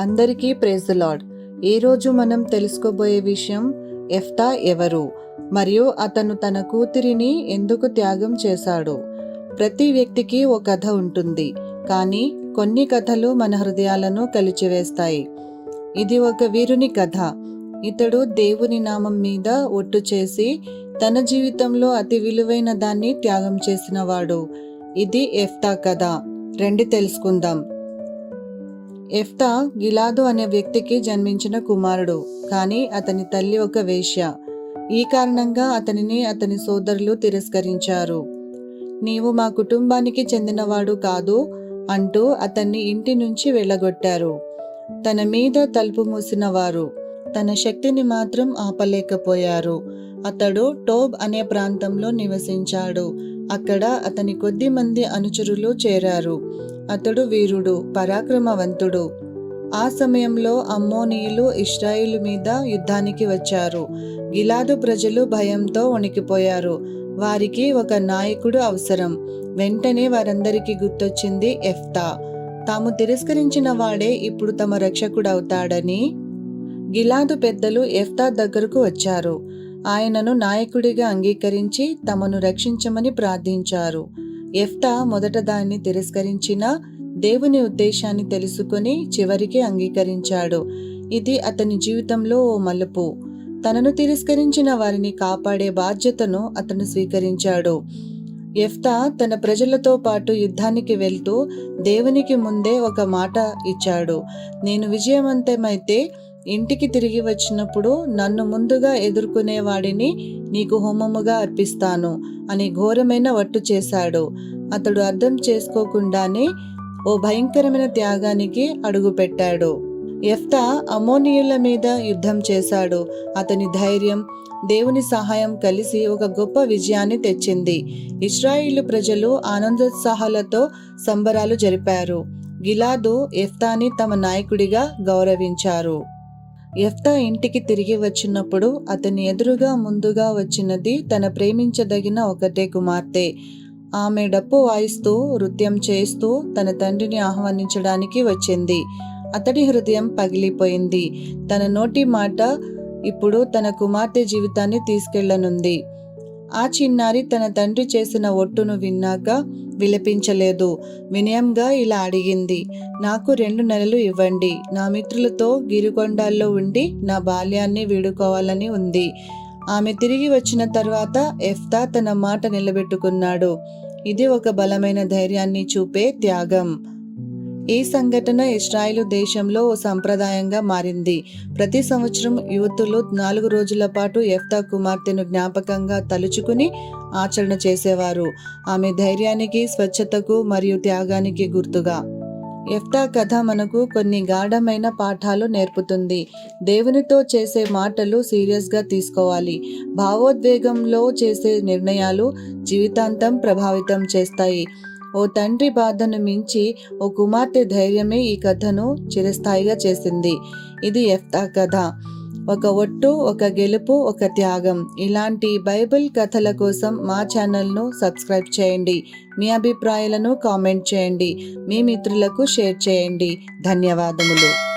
అందరికీ praise lord ఈరోజు మనం తెలుసుకోబోయే విషయం ఎఫ్తా ఎవరు? మరియు అతను తన కూతురిని ఎందుకు త్యాగం చేశాడు. ప్రతి వ్యక్తికి ఒక కథ ఉంటుంది. కానీ కొన్ని కథలు మన హృదయాలను కలిచివేస్తాయి. ఇది ఒక వీరుని కథ. ఇతడు దేవుని నామం మీద ఒట్టు చేసి తన జీవితంలో అతి విలువైన దాన్ని త్యాగం చేసినవాడు ఇది ఎఫ్తా కథ. రెండు తెలుసుకుందాం. ఎఫ్తా గిలాదు అనే వ్యక్తికి జన్మించిన కుమారుడు కానీ అతని తల్లి ఒక వేశ్య. ఈ కారణంగా అతనిని అతని సోదరులు తిరస్కరించారు. నీవు మా కుటుంబానికి చెందినవాడు కాదు అంటూ అతన్ని ఇంటి నుంచి వెళ్ళగొట్టారు. తన మీద తలుపు మూసిన వారు తన శక్తిని మాత్రం ఆపలేకపోయారు. అతడు టోబ్ అనే ప్రాంతంలో నివసించాడు. అక్కడ అతని కొద్ది మంది అనుచరులు చేరారు. అతడు వీరుడు పరాక్రమవంతుడు. ఆ సమయంలో అమ్మోనీయులు ఇస్రాయిల్ మీద యుద్ధానికి వచ్చారు. గిలాదు ప్రజలు భయంతో వణికిపోయారు. వారికి ఒక నాయకుడు అవసరం. వెంటనే వారందరికీ గుర్తొచ్చింది ఎఫ్తా. తాము తిరస్కరించిన వాడే ఇప్పుడు తమ రక్షకుడవుతాడని గిలాదు పెద్దలు ఎఫ్తా దగ్గరకు వచ్చారు. ఆయనను నాయకుడిగా అంగీకరించి తమను రక్షించమని ప్రార్థించారు. ఎఫ్తా మొదట దాన్ని తిరస్కరించినా దేవుని ఉద్దేశాన్ని తెలుసుకొని చివరికి అంగీకరించాడు. ఇది అతని జీవితంలో ఓ మలుపు. తనను తిరస్కరించిన వారిని కాపాడే బాధ్యతను అతను స్వీకరించాడు. ఎఫ్తా తన ప్రజలతో పాటు యుద్ధానికి వెళ్తూ దేవునికి ముందే ఒక మాట ఇచ్చాడు. నేను విజయవంతమైతే ఇంటికి తిరిగి వచ్చినప్పుడు నన్ను ముందుగా ఎదుర్కొనే వాడిని నీకు హోమముగా అర్పిస్తాను అని ఘోరమైన వట్టు చేశాడు. అతడు అర్థం చేసుకోకుండానే ఓ భయంకరమైన త్యాగానికి అడుగుపెట్టాడు. ఎఫ్తా అమోనియుల మీద యుద్ధం చేశాడు. అతని ధైర్యం దేవుని సహాయం కలిసి ఒక గొప్ప విజయాన్ని తెచ్చింది. ఇస్రాయిలు ప్రజలు ఆనందోత్సాహాలతో సంబరాలు జరిపారు. గిలాదు ఎఫ్తాని తమ నాయకుడిగా గౌరవించారు. ఎఫ్తా ఇంటికి తిరిగి వచ్చినప్పుడు అతని ఎదురుగా ముందుగా వచ్చినది తన ప్రేమించదగిన ఒకటే కుమార్తె. ఆమె డప్పు వాయిస్తూ నృత్యం చేస్తూ తన తండ్రిని ఆహ్వానించడానికి వచ్చింది. అతడి హృదయం పగిలిపోయింది. తన నోటి మాట ఇప్పుడు తన కుమార్తె జీవితాన్ని తీసుకెళ్ళనుంది. ఆ చిన్నారి తన తండ్రి చేసిన ఒట్టును విన్నాక విలపించలేదు. వినయంగా ఇలా అడిగింది. నాకు రెండు నెలలు ఇవ్వండి. నా మిత్రులతో గిరికొండాల్లో ఉండి నా బాల్యాన్ని వీడుకోవాలని ఉంది. ఆమె తిరిగి వచ్చిన తర్వాత ఎఫ్తా తన మాట నిలబెట్టుకున్నాడు. ఇది ఒక బలమైన ధైర్యాన్ని చూపే త్యాగం. ఈ సంఘటన ఇస్రాయిలు దేశంలో ఓ సంప్రదాయంగా మారింది. ప్రతి సంవత్సరం యువతులు నాలుగు రోజుల పాటు ఎఫ్తా కుమార్తెను జ్ఞాపకంగా తలుచుకుని ఆచరణ చేసేవారు. ఆమె ధైర్యానికి స్వచ్ఛతకు మరియు త్యాగానికి గుర్తుగా. ఎఫ్తా కథ మనకు కొన్ని గాఢమైన పాఠాలు నేర్పుతుంది. దేవునితో చేసే మాటలు సీరియస్గా తీసుకోవాలి. భావోద్వేగంలో చేసే నిర్ణయాలు జీవితాంతం ప్రభావితం చేస్తాయి. ఓ తండ్రి బాధను మించి ఓ కుమార్తె ధైర్యమే ఈ కథను చిరస్థాయిగా చేసింది. ఇది ఎఫ్తా కథ. ఒక ఒట్టు ఒక గెలుపు ఒక త్యాగం. ఇలాంటి బైబిల్ కథల కోసం మా ఛానల్ను సబ్స్క్రైబ్ చేయండి. మీ అభిప్రాయాలను కామెంట్ చేయండి. మీ మిత్రులకు షేర్ చేయండి. ధన్యవాదములు.